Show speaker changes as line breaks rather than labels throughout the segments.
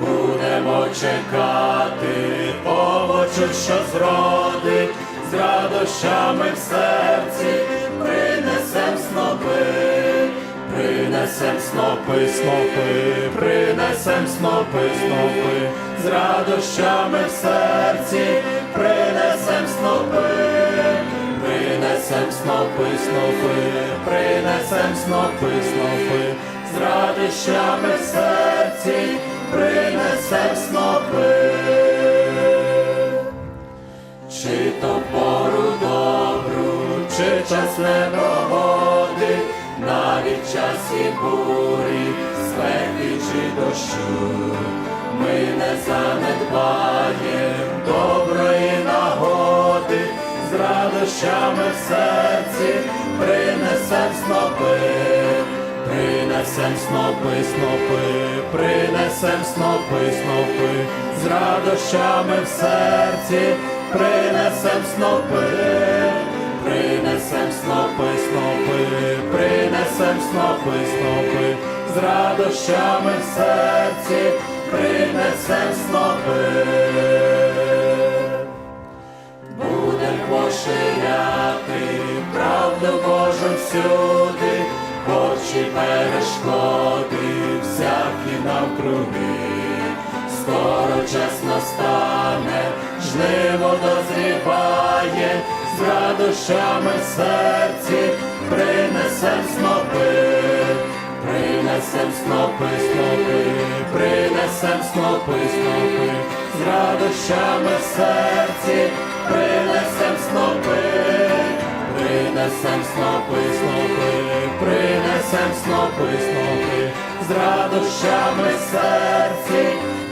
будемо чекати овочу, що зродить, з радощами в серці, принесем снопи, принесем снопи, снопи, принесем снопи, снопи, з радощами в серці, принесем снопи. Принесем снопи, снопи, принесем снопи, снопи, з радощами в серці, принесем снопи. Чи то пору добру, чи час непогоди, навіть часі бурі, спеки чи дощу, ми не занедбаєм доброї нагоди, з радощами в серці принесем снопи, принесем снопи, снопи, принесем снопи, снопи, з радощами в серці принесем снопи, принесем снопи, снопи, принесем снопи, снопи, з радощами в серці принесем снопи. Будем поширяти правду Божу всюди, і перешкоди всякі навкруги. Скоро час настане, жниво дозріває, з радощами в серці принесем снопи, принесем снопи, снопи, принесем снопи, снопи, з радощами серці принесем снопи, принесем снопи, снопи, принесем снопи, снопи, з радощами серці,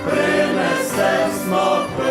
принесем снопи.